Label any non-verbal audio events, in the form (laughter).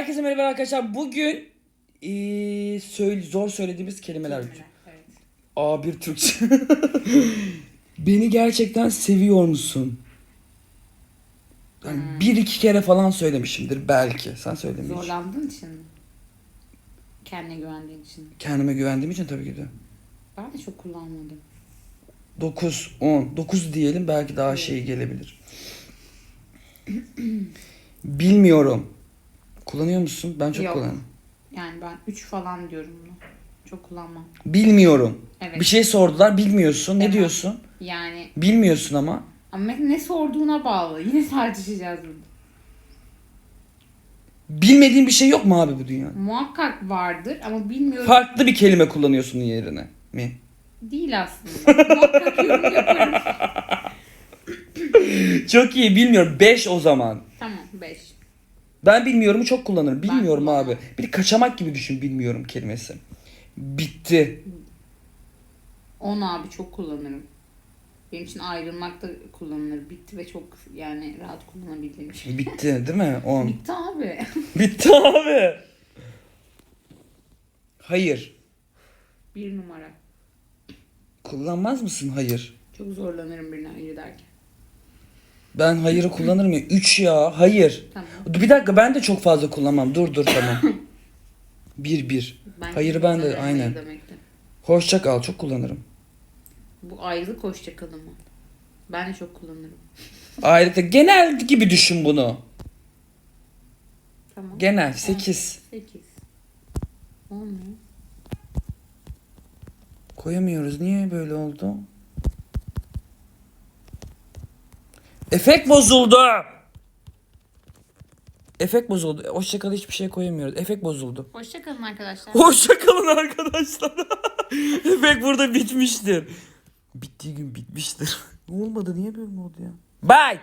Herkese merhaba arkadaşlar. Bugün eee, söyle, zor söylediğimiz kelimeler. Evet. A1 Türkçe. (laughs) Beni gerçekten seviyor musun? Yani bir iki kere falan söylemişimdir belki. Sen söylemiş. Zorlandığın için mi? Kendine güvendiğin için. Kendime güvendiğim için tabii ki de. Ben de çok kullanmadım. 9, 10. 9 diyelim belki daha şey gelebilir. (clears throat) Bilmiyorum. Kullanıyor musun? Ben çok Yok. kullanıyorum. Yani ben 3 falan diyorum bunu. Çok kullanmam. Bilmiyorum. Evet. Bir şey sordular bilmiyorsun. Ne Evet. diyorsun? Yani Bilmiyorsun ama. ama ne sorduğuna bağlı. (laughs) Yine tartışacağız bunu. Bilmediğin bir şey yok mu abi bu dünyada? Muhakkak vardır ama bilmiyorum. Farklı bir kelime kullanıyorsun yerine mi? Değil aslında. Muhakkak yorum yaparım. (laughs) Çok iyi bilmiyorum. 5 o zaman. Tamam 5. Ben bilmiyorumu çok kullanırım. Bilmiyorum kullanmam. abi. Bir kaçamak gibi düşün bilmiyorum kelimesi. Bitti. 10 abi çok kullanırım. Benim için ayrılmak da kullanılır. Bitti ve çok yani rahat kullanabildiğim şey. Bitti değil mi? 10. Bitti abi. (laughs) Bitti abi. Hayır. Bir numara. Kullanmaz mısın hayır? Çok zorlanırım birine hayır derken. Ben hayırı kullanırım ya. 3 ya. Hayır. Tamam. Bir dakika ben de çok fazla kullanmam. Dur dur tamam. 1 1. Ben Hayırı çok ben de aynen. hayır demekte. Hoşça kal çok kullanırım. Bu ayrılık hoşça kalın mı? Ben de çok kullanırım. (laughs) Ayrıca genel gibi düşün bunu. Tamam. Genel 8. 8. Olmuyor. Koyamıyoruz. Niye böyle oldu? Efekt bozuldu. Efekt bozuldu. Hoşçakal hiçbir şey koyamıyoruz. Efekt bozuldu. Hoşça kalın arkadaşlar. Hoşçakalın arkadaşlar. (laughs) Efekt burada bitmiştir. Bittiği gün bitmiştir. Ne (laughs) olmadı? Niye böyle oldu ya? Bye.